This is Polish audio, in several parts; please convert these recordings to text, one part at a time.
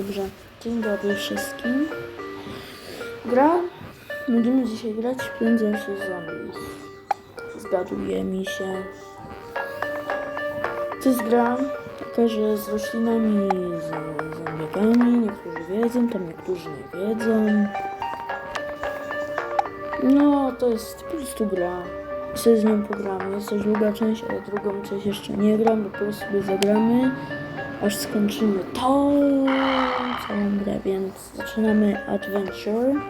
Dobrze, dzień dobry wszystkim. Gra, będziemy dzisiaj grać w Plędzę się zombies. Zgaduje mi się. To jest gra taka, że z roślinami, z zombiekami. Niektórzy wiedzą, tam niektórzy nie wiedzą. No, to jest po prostu gra. Sobie z nią pogramy. Jest też druga część, ale drugą część jeszcze nie gram. Dopiero sobie zagramy, aż skończymy tą całą grę, więc zaczynamy Adventure.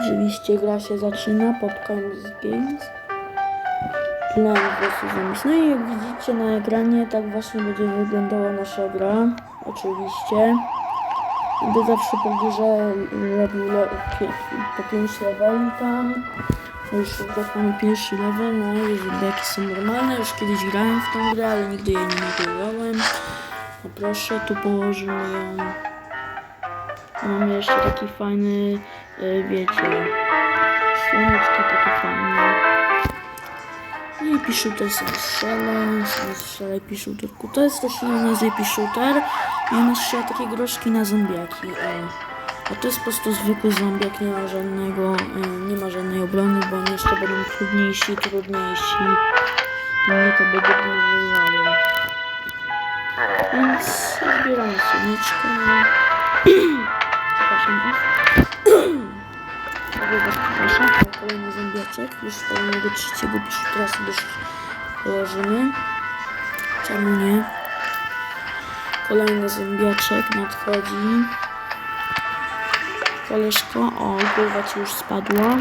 Oczywiście gra się zaczyna Popcorn Games. Plan vs. No i jak widzicie na ekranie, tak właśnie będzie wyglądała nasza gra. Oczywiście. Będę zawsze po górze robił po 5 leveli tam. Już mamy pierwszy level, no i są normalne. Już kiedyś grałem w tą grę, ale nigdy jej nie nagrywałem. Proszę, tu położymy ją. Mamy jeszcze taki fajny, e, wiecie, słoneczko takie fajne. No i sobie strzela i piszczuterku. To jest też nazwie piszczuter i ona strzela takie groszki na zombiaki. O. A to jest po prostu zwykły zombiak, nie ma żadnego, y, nie ma żadnej obrony, bo oni jeszcze będą trudniejsi, trudniejsi. Mnie to będzie denerwowało. Więc zbieramy słoneczko. Przepraszam was. Bardzo was przepraszam. Kolejny zombiaczek. Już kolejnego trzeciego sobie już położymy. Czemu nie? Kolejny zombiaczek nadchodzi. Koleżko, o, głowa ci już spadła.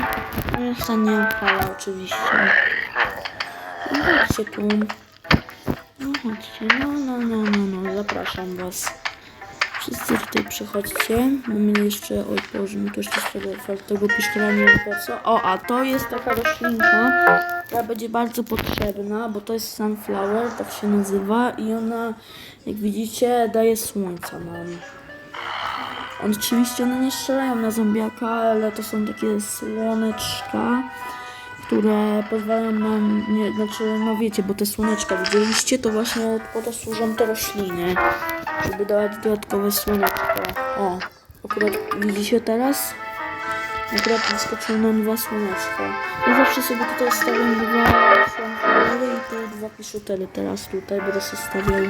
No sam nie odpala oczywiście. No chodźcie tu. Chodźcie, no, no, no, no, no, zapraszam was. Wszyscy tutaj przychodźcie. Mamy jeszcze, oj, położymy tu jeszcze z tego otwartego piszczela, nie co. O, a to jest taka roślinka, która będzie bardzo potrzebna, bo to jest sunflower, tak się nazywa i ona, jak widzicie, daje słońca nam. Oczywiście one nie strzelają na zombiaka, ale to są takie słoneczka, które pozwalają nam, nie, znaczy, no wiecie, bo te słoneczka widzieliście, to właśnie po to służą te rośliny, żeby dawać dodatkowe słoneczko. O, akurat widzicie teraz? Akurat wyskoczyły nam dwa słoneczka. Ja zawsze sobie tutaj stawiam dwa sunflowery i tu dwa piszutery teraz tutaj będę sobie stawiał.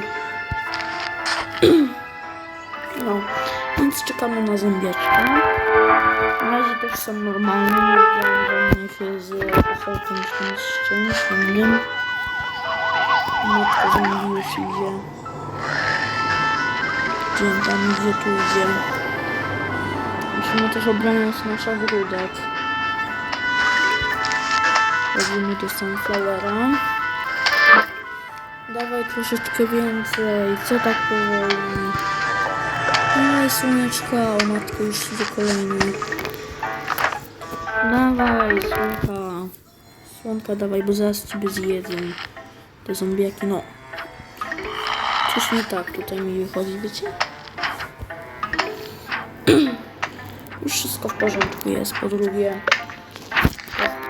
Czekamy na zombiaczka. Na razie też są normalne, nie widziałam żadnych z ofertą czy z czymś innym. Matka zombie już idzie. Gdzie tam idzie, tu idzie. Musimy też obronić nasz ogródek. Robimy do sunflowera. Dawaj troszeczkę więcej, co tak powoli? Dawaj słoneczka, o matko już idzie kolejny. Dawaj słonka. Słonka dawaj, bo zaraz ciebie zjedzą. Te zombiaki, no. Coś nie tak tutaj mi wychodzi, wiecie? Już wszystko w porządku jest, po drugie.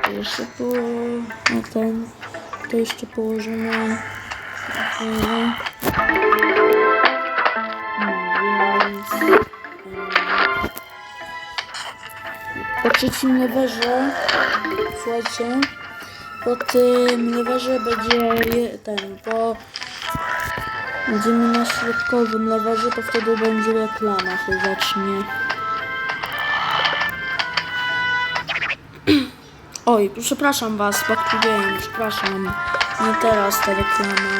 To jeszcze po... No ten... To jeszcze położymy... Okay. Po trzecim lewerze, słuchajcie, po tym lewerze będzie ten, po będziemy na środkowym lewerze, to wtedy będzie reklama się zacznie. Oj, przepraszam was, back to game, przepraszam. Nie teraz ta reklama.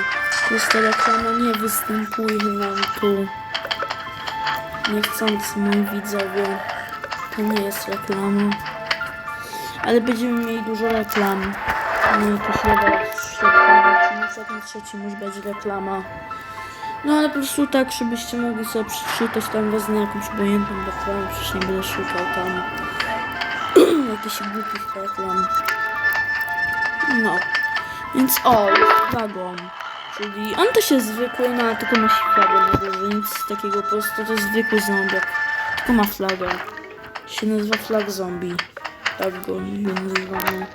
Jest ta reklama, nie występuje nam tu. Niechcący moi widzowie. To nie jest reklama. Ale będziemy mieli dużo reklam. No to chyba w środkowym, w trzecim już będzie reklama. No ale po prostu tak, żebyście mogli sobie przeczytać tam wezmę jakąś obojętną reklamę, przecież nie będę szukał tam jakichś głupich reklam. No. Więc o, wagon. Czyli on też jest zwykły, no tylko ma flagę górze, nic takiego po prostu to jest zwykły zombiak. Tylko ma flagę. Się nazywa flag zombie. Tak go, nazywamy.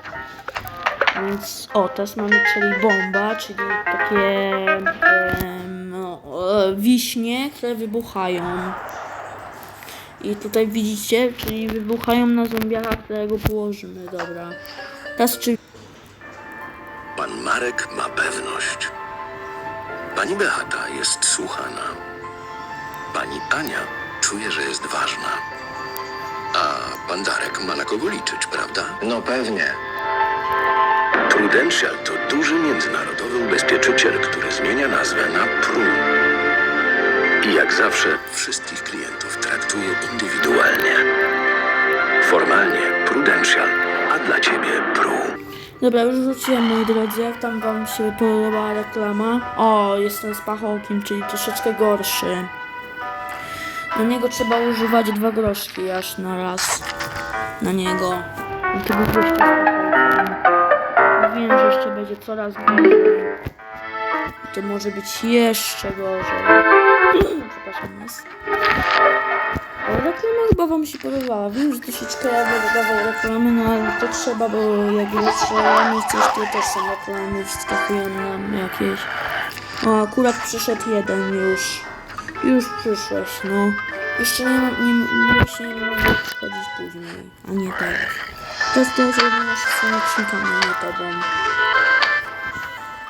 Więc o, teraz mamy czyli bomba, czyli takie no, wiśnie, które wybuchają. I tutaj widzicie, czyli wybuchają na zombiaka, którego położymy, dobra. Teraz czy... Pan Marek ma pewność. Pani Beata jest słuchana. Pani Ania czuje, że jest ważna. A pan Darek ma na kogo liczyć, prawda? No pewnie. Prudential to duży międzynarodowy ubezpieczyciel, który zmienia nazwę na PRU. I jak zawsze wszystkich klientów traktuje indywidualnie. Formalnie Prudential, a dla ciebie PRU. Dobra, już wróciłem moi drodzy, jak tam wam się podobała reklama? O, jestem z pachołkiem, czyli troszeczkę gorszy. Na niego trzeba używać dwa groszki aż na raz. Na niego. Był groszka. Wiem, że jeszcze będzie coraz gorzej. To może być jeszcze gorzej. Przepraszam was. Reklama chyba wam się podobała. Wiem, że troszeczkę ja będę dawał reklamy, no ale to trzeba, bo jak już nie chcesz, to też są reklamy, wskakują nam jakieś. O, akurat przyszedł jeden już. Już przyszłeś, no. Jeszcze nie mam, nie, właśnie nie mogę przychodzić później, a nie teraz. To jest to zrobione z słonecznikami, nie tobą.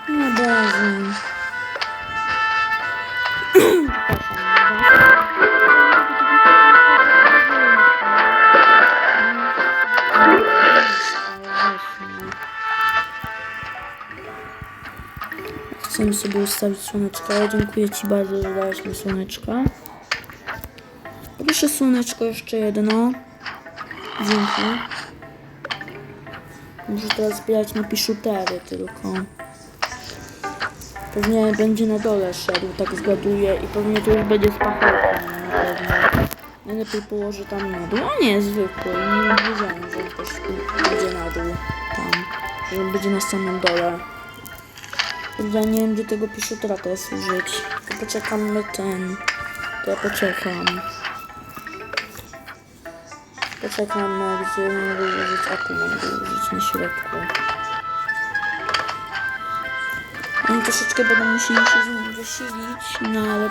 No Boże. Chcemy sobie ustawić słoneczko. Dziękuję Ci bardzo, że dałeś mi słoneczka. Proszę słoneczko jeszcze jedno. Dzięki. Muszę teraz zbierać na piszutery tylko. Pewnie będzie na dole szedł, tak zgaduję. I pewnie to już będzie z pachołkiem na. Najlepiej położę tam na dół. O nie, zwykły. Nie wiedziałem, że on też będzie na dół. Tam. Że on będzie na samym dole. Kurde, nie wiem, gdzie tego piszutera teraz użyć. To poczekam na ten. To ja poczekam. Poczekam na gdzie mogę użyć. A tu mogę użyć na środku. Oni troszeczkę będą musieli się z nim wysilić, no ale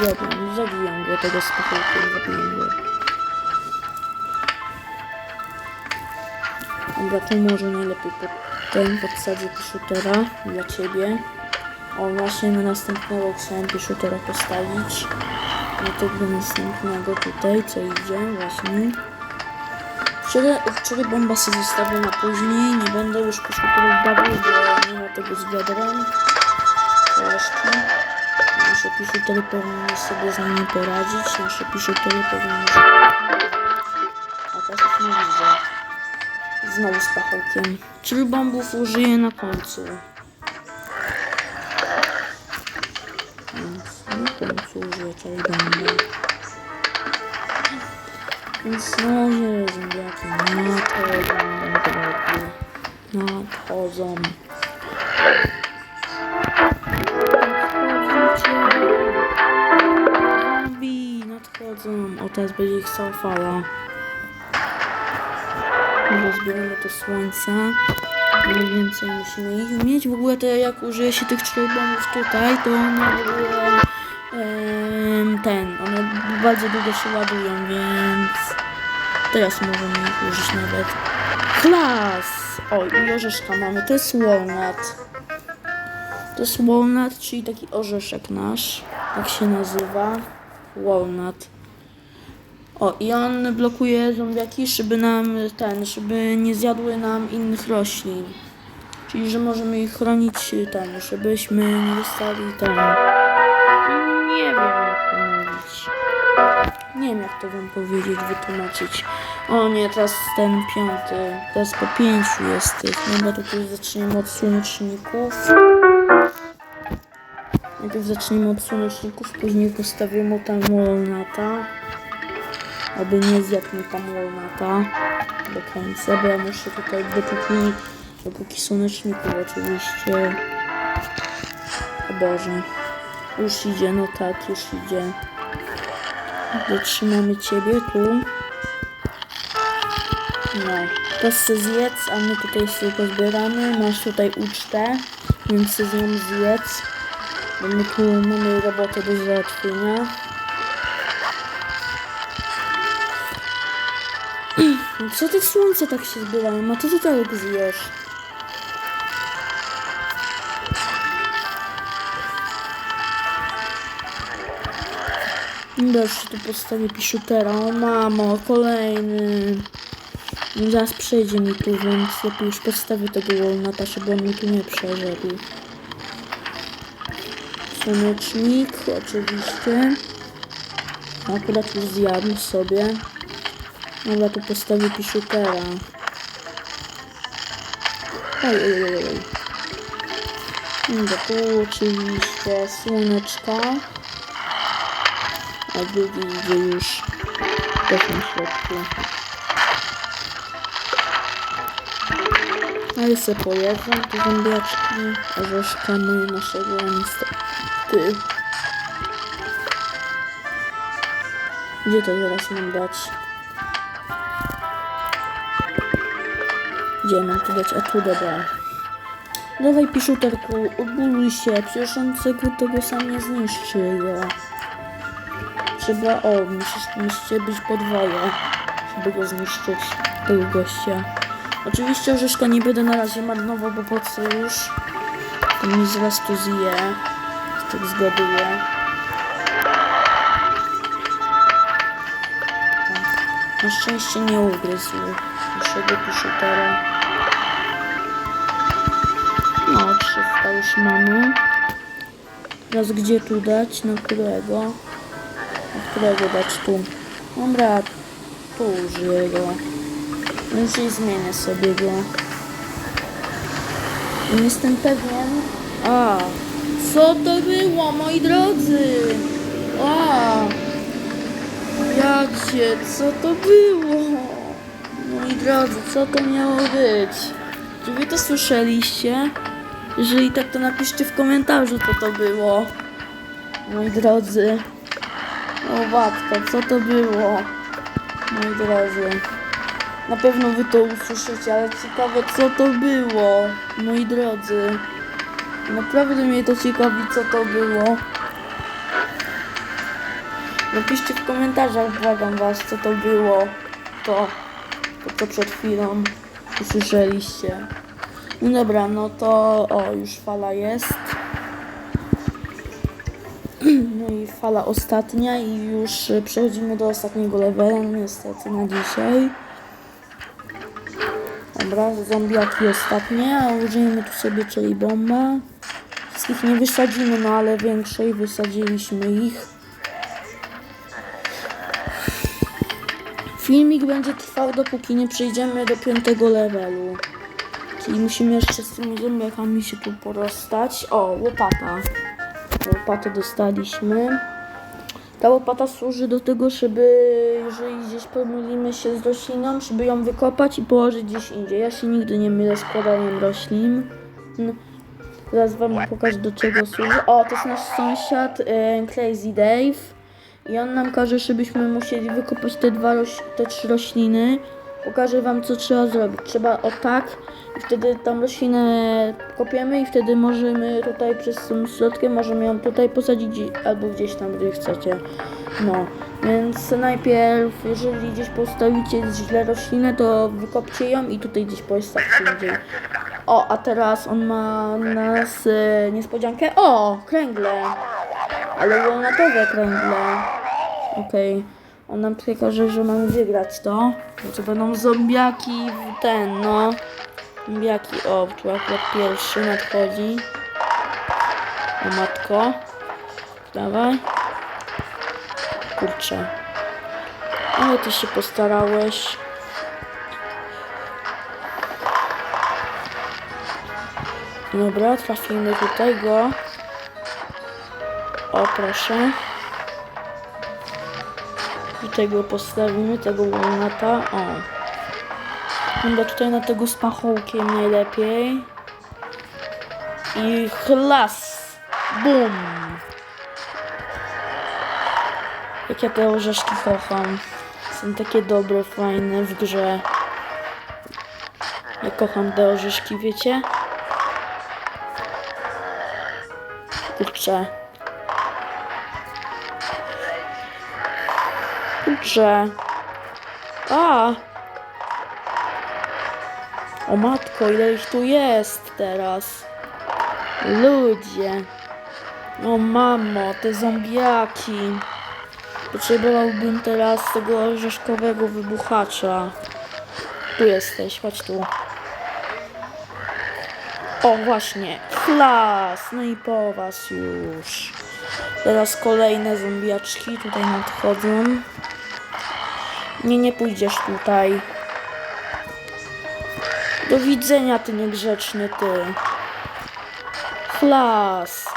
zrobię. Zabiję go tego pachołkiem, zabiję go. Dobra, to może najlepiej pod ten podsadzić piszutera dla ciebie. O, właśnie na następnego chciałem piszutera postawić. Na tego następnego tutaj, co idzie, właśnie. Wczoraj, bomba sobie zostawię na później. Nie będę już piszuterów bawił, bo nie ma tego z wiadrem. Resztki. Nasze piszutery powinny sobie z nimi poradzić. Nasze piszutery powinny. A teraz już nie widzę. Znowu z pachołkiem. Czyli bombów użyję na końcu. Na końcu użyję tej bomby. Więc na razie zombiaki nadchodzą, drogi. Nadchodzą. Zombie nadchodzą. O, teraz będzie ich cała fala. Rozbieramy to słońca. Mniej więcej musimy ich mieć. W ogóle to jak użyje się tych czterech bombów tutaj, to one w ten, one bardzo długo się ładują, więc teraz możemy ich użyć nawet. Klas! O, i orzeszka mamy. To jest walnut. To jest walnut, czyli taki orzeszek nasz. Tak się nazywa. Walnut. O, i on blokuje zombiaki, żeby nam ten, żeby nie zjadły nam innych roślin. Czyli, że możemy ich chronić ten, żebyśmy nie dostali ten. Nie wiem jak to mówić. Nie wiem jak to wam powiedzieć, wytłumaczyć. O nie, teraz ten piąty. Teraz po pięciu jest tych. Dobra, to tutaj zaczniemy od słoneczników. Najpierw zaczniemy od słoneczników, później postawimy tam walnuta aby nie zjadł mi tam walnuta do końca, bo ja muszę tutaj dopóki, dopóki słoneczników oczywiście. O Boże. Już idzie, no tak, już idzie. Zatrzymamy ciebie tu. No, to se zjedz, a my tutaj sobie pozbieramy. Masz tutaj ucztę, więc se z nią zjedz. Bo my tu mamy robotę do załatwienia. Co te słońce tak się zbierają? To ty tak zjesz? Dobrze, tu postawię piszutera. O mamo, kolejny. No Zaraz przejdzie mi tu, więc lepiej już postawię tego Walnata, żeby on mi tu nie przeżedł. Słonecznik, oczywiście. Akurat już zjadł sobie. Dobra, tu postawię piszutera. Oj, oj, oj, oj. Dobra, tu oczywiście słoneczka. A drugi idzie już w tym środku. Ale se pojedzą te zębiaczki orzeszkami naszego niestety. Gdzie to teraz mam dać? Gdzie mam to dać? A tu dobra. Dawaj piszuterku, obuluj się, przecież on tego, sam nie zniszczy go. Trzeba, o, musisz, musicie być podwoje, żeby go zniszczyć, tego gościa. Oczywiście orzeszka nie będę na razie marnował, bo po co już? To mi zaraz to zje, tak zgaduję. Na szczęście nie ugryzł naszego piszutera. No, 300 już mamy. Teraz gdzie tu dać? Na którego? Na którego dać tu? Dobra, tu użyję go. Już i zmienię sobie go. Nie jestem pewien. A, co to było, moi drodzy? A, jacie, co to było? Moi drodzy, co to miało być? Czy wy to słyszeliście? Jeżeli tak, to napiszcie w komentarzu, co to było. Moi drodzy. O matka, co to było? Moi drodzy. Na pewno wy to usłyszycie, ale ciekawe co to było, moi drodzy. Naprawdę mnie to ciekawi, co to było. Napiszcie w komentarzach, błagam was, co to było. To, to co przed chwilą usłyszeliście. No dobra, no to o, już fala jest. No i fala ostatnia i już y, przechodzimy do ostatniego levela, niestety na dzisiaj. Dobra, zombiaki ostatnie, a użyjemy tu sobie czyli bomba. Wszystkich nie wysadzimy, no ale większej wysadziliśmy ich. Filmik będzie trwał dopóki nie przejdziemy do piątego levelu. Czyli musimy jeszcze z tymi zombiakami się tu porostać. O, łopata. Łopatę dostaliśmy. Ta łopata służy do tego, żeby jeżeli gdzieś pomylimy się z rośliną, żeby ją wykopać i położyć gdzieś indziej. Ja się nigdy nie mylę składaniem roślin. No, zaraz wam pokażę do czego służy. O, to jest nasz sąsiad e, Crazy Dave. I on nam każe, żebyśmy musieli wykopać te dwa te trzy rośliny. Pokażę wam co trzeba zrobić. Trzeba o tak i wtedy tam roślinę kopiemy i wtedy możemy tutaj przez tym środkiem możemy ją tutaj posadzić albo gdzieś tam gdzie chcecie. No, więc najpierw jeżeli gdzieś postawicie źle roślinę, to wykopcie ją i tutaj gdzieś postawcie indziej. O, a teraz on ma na nas e, niespodziankę. O, kręgle. Ale wolnatowe kręgle. Okej. On nam tutaj każe, że mamy wygrać to. To będą zombiaki w ten, no. Zombiaki. O, tu akurat pierwszy nadchodzi. O matko. Dawaj. Kurczę. Ale ty się postarałeś. Dobra, trafimy tutaj go. O, proszę. Tego postawimy, tego walnuta. O. Chyba tutaj na tego z pachołkiem najlepiej. I chlas! Bum! Jak ja te orzeszki kocham. Są takie dobre, fajne w grze. Ja kocham te orzeszki, wiecie? Kurczę. Kurczę. A! O matko, ile ich tu jest teraz. Ludzie. O mamo, te zombiaki. Potrzebowałbym teraz tego orzeszkowego wybuchacza. Tu jesteś, chodź tu. O, właśnie. Klas! No i po was już. Teraz kolejne zombiaczki tutaj nadchodzą. Nie, nie pójdziesz tutaj. Do widzenia, ty niegrzeczny ty. Klas.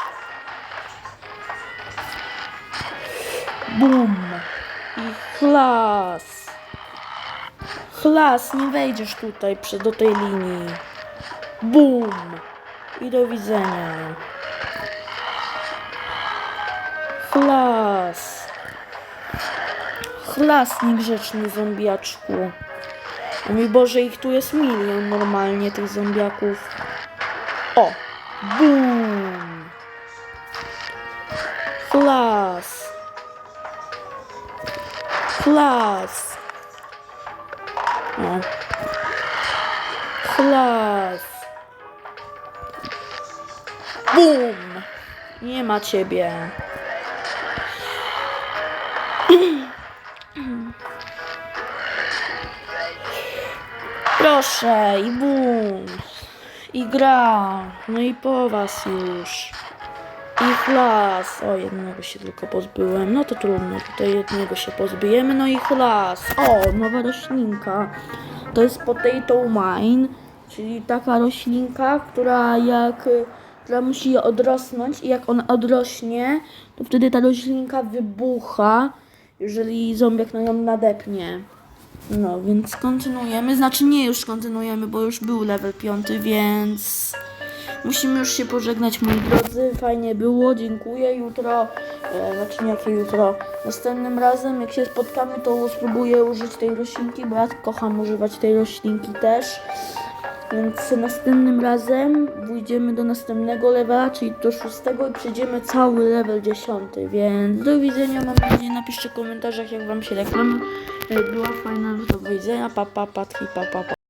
Bum. I chlas. Chlas, nie wejdziesz tutaj do tej linii. Bum. I do widzenia. Chlas. Chlas, niegrzeczny zombiaczku. O mój Boże, ich tu jest milion normalnie, tych zombiaków. O! Bum! Chlas. Chlas. O. Chlas. Bum! Nie ma ciebie. Proszę i bum. I gra. No i po was już. I chlas. O, jednego się tylko pozbyłem. No to trudno, tutaj jednego się pozbijemy. No i chlas. O, nowa roślinka. To jest potato mine, czyli taka roślinka, która jak która musi odrosnąć i jak ona odrośnie, to wtedy ta roślinka wybucha, jeżeli zombiak na nią nadepnie. No, więc kontynuujemy. Znaczy nie już kontynuujemy, bo już był level 5, więc musimy już się pożegnać moi drodzy. Fajnie było, dziękuję. Jutro, e, znaczy nie jakie jutro, następnym razem jak się spotkamy, to spróbuję użyć tej roślinki, bo ja kocham używać tej roślinki też. Więc następnym razem pójdziemy do następnego levela, czyli do szóstego i przejdziemy cały level dziesiąty, więc do widzenia, mam nadzieję, napiszcie w komentarzach jak wam się reklama. E, Była fajna, do widzenia, pa pa, patki, pa pa, pa.